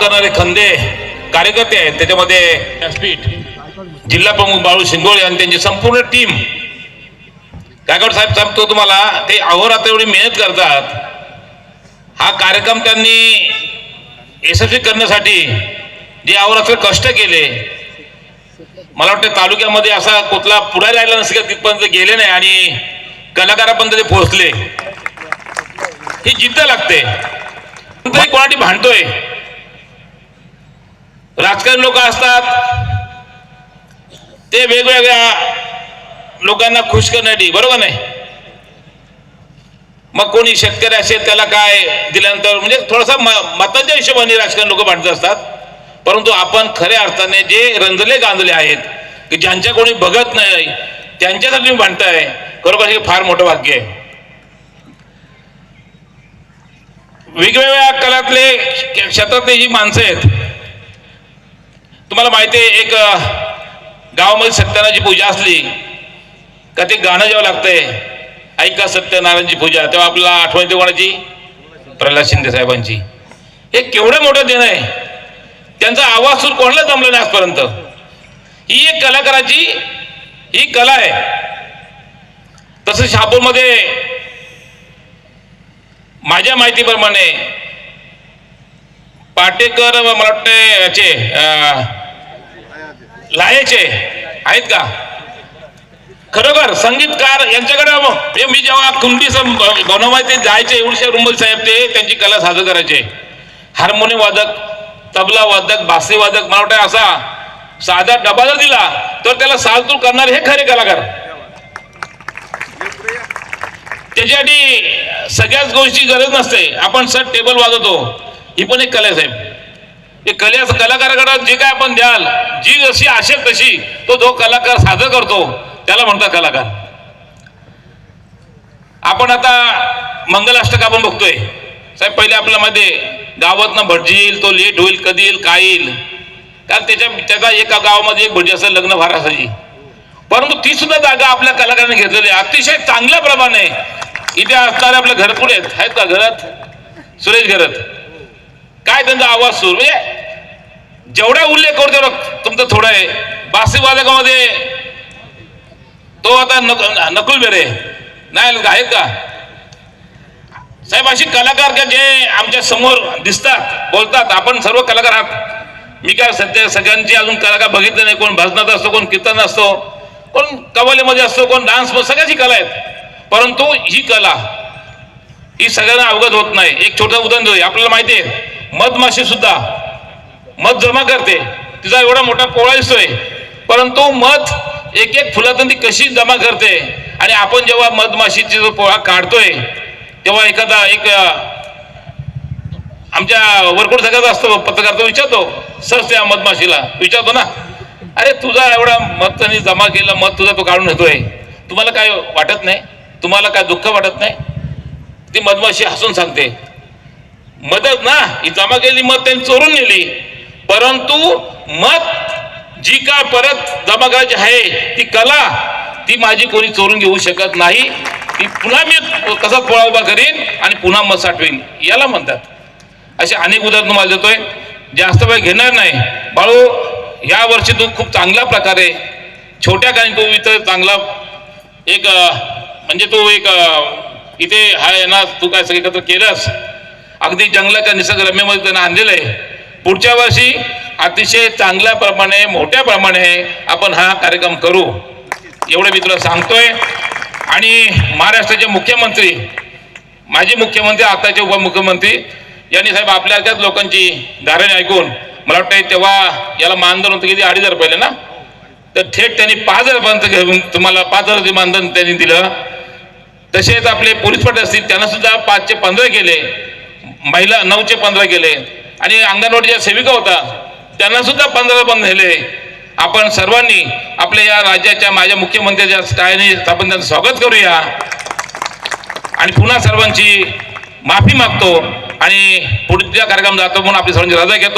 करणारे खंदे कार्यकर्ते आहेत. त्याच्यामध्ये व्यासपीठ जिल्हा प्रमुख बाळू शिंगोळे आणि त्यांची संपूर्ण टीम गायकवाड साहेब सांगतो तुम्हाला ते अहोरात्र एवढी मेहनत करतात. हा कार्यक्रम त्यांनी यशस्वी करण्यासाठी जे अहोरात्र कष्ट केले मला वाटतं तालुक्यामध्ये असा कुठला पुढारी राहिला नसेल तिथपर्यंत गेले नाही आणि कलाकारापर्यंत ते पोहोचले. ही जिद्द लागते. कोणाटी भांडतोय राजकारणी लोक असतात. ते वेगवेगळ्या लोकांना खुश करण्यासाठी बरोबर नाही? मग कोणी शेतकरी असेल त्याला काय दिल्यानंतर म्हणजे थोडासा म- हिशोबाने राजकारण लोक भांडत असतात. परंतु आपण खऱ्या अर्थाने जे रंजले गांजले आहेत की ज्यांच्या कोणी बघत नाही त्यांच्यासाठी तुम्ही भांडताय खरोखर हे फार मोठं भाग्य आहे. वेगवेगळ्या कलातले क्षेत्रातले जी माणसं आहेत तुम्हाला माहिती आहे एक गावामध्ये सत्यनारायणची पूजा असली का ते गाणं जेव्हा लागतंय ऐका सत्यनारायणची पूजा तेव्हा आपल्याला आठवण येते कोणाची? प्रल्हाद शिंदे साहेबांची. हे केवढं मोठं देणं आहे. त्यांचा आवाज सूर कोणाला जमला नाही आजपर्यंत. ही एक कलाकाराची ही कला आहे. तसं शहापूरमध्ये माझ्या माहितीप्रमाणे पाटेकर मला वाटतं याचे लायचे. आहेत का? खरोखर संगीतकार यांच्याकडे म्हणजे मी जेव्हा कुंडी बनवायचे जायचे एवढे रुंबल साहेब ते त्यांची कला सादर करायचे. हार्मोनियम वादक तबला वादक बासरी वादक मला वाटतं असा साधा डबा जर दिला तर त्याला सालतूल करणारे हे खरे कलाकार. त्याच्यासाठी सगळ्याच गोष्टी गरज नसते. आपण सर टेबल वाजवतो. ही पण एक कला आहे साहेब. हे कला कलाकाराकडे जे काय आपण द्याल जी जशी असेल तशी तो जो कलाकार सादर करतो त्याला म्हणतात कलाकार. आपण आता मंगलाष्टक आपण बघतोय. साहेब पहिले आपल्या मध्ये गावातनं येईल तो लेट होईल कधी येईल काय येईल. कारण त्याच्या त्याचा एका गावामध्ये एक भटजी असेल लग्न भार असायची. परंतु ती सुद्धा जागा आपल्या कलाकारांनी घेतलेली आहे. अतिशय चांगल्या प्रमाणे इथे असणारे आपल्या घरपुढे आहेत का घरात? सुरेश घरात. काय त्यांचा आवाज सुरू? म्हणजे जेवढा उल्लेख करतो तेवढा तुमचं थोडं आहे. बासी वादकामध्ये तो आता नक नकुल बेरे. नाही आहेत का? साहेब अशी कलाकार का जे आमच्यासमोर दिसतात बोलतात आपण सर्व कलाकार आहात. मी काय सध्या सगळ्यांची अजून कलाकार बघितले नाही कोण भजनात असतो कोण कीर्तन असतो कोण कवालीमध्ये असतो कोण डान्स सगळ्याची कला आहेत. परंतु ही कला ही सगळ्यांना अवगत होत नाही. एक छोटं उदाहरण देऊ आपल्याला माहिती आहे मधमाशी सुद्धा. मध जमा करते. तिचा एवढा मोठा पोळा दिसतोय. परंतु मध एक एक फुलातून ती कशी जमा करते? आणि आपण जेव्हा मधमाशीची जो पोळा काढतोय तेव्हा एखादा एक आमच्या वरकुड सगळ्यात असतो पत्रकार तो विचारतो सर त्या मधमाशीला विचारतो ना. अरे तुझा एवढा मध त्यांनी जमा केलं मध तुझा तो काढून येतोय तुम्हाला काय वाटत नाही? तुम्हाला काय दुःख वाटत नाही? ती मधमाशी हसून सांगते. मदत ना ही जमा केली मत त्यांनी चोरून नेली. परंतु मत जी काय परत जमा करायची आहे ती कला ती माझी कोणी चोरून घेऊ शकत नाही. ती पुन्हा मी कसा पोळा उभा करीन आणि पुन्हा मत साठवीन याला म्हणतात. असे अनेक उदाहरण मला देतोय. जास्त वेळ घेणार नाही. बाळू या वर्षी तू खूप चांगल्या प्रकारे छोट्या काही तू इथं चांगला एक म्हणजे तू एक इथे आहे ना तू काय सगळं एकत्र केलंस. अगदी जंगलाच्या निसर्गरम्यमध्ये त्यांना आणलेलं आहे. पुढच्या वर्षी अतिशय चांगल्या प्रमाणे मोठ्या प्रमाणे आपण हा कार्यक्रम करू. एवढं मी तुला सांगतोय. आणि महाराष्ट्राचे मुख्यमंत्री माजी मुख्यमंत्री आताचे उपमुख्यमंत्री यांनी साहेब आपल्या लोकांची धारण ऐकून मला वाटतं तेव्हा याला मानधन होतं किती? अडीच हजार पहिले ना? तर थेट त्यांनी पाच हजारपर्यंत घेऊन तुम्हाला पाच हजारचे मानधन त्यांनी दिलं. तसेच आपले पोलीस पाटील असतील त्यांना सुद्धा पाचशे पंधरा केले. महिला नऊचे पंधरा गेले आणि अंगणवाडीच्या सेविका होता. त्यांना सुद्धा पंधरा बंद झाले. आपण सर्वांनी आपल्या या राज्याच्या माझ्या मुख्यमंत्र्याच्या स्थायीने आपण त्यांचं स्वागत करूया. आणि पुन्हा सर्वांची माफी मागतो आणि पुढच्या कार्यक्रम जातो म्हणून आपली सर्वांची रजा घेतो.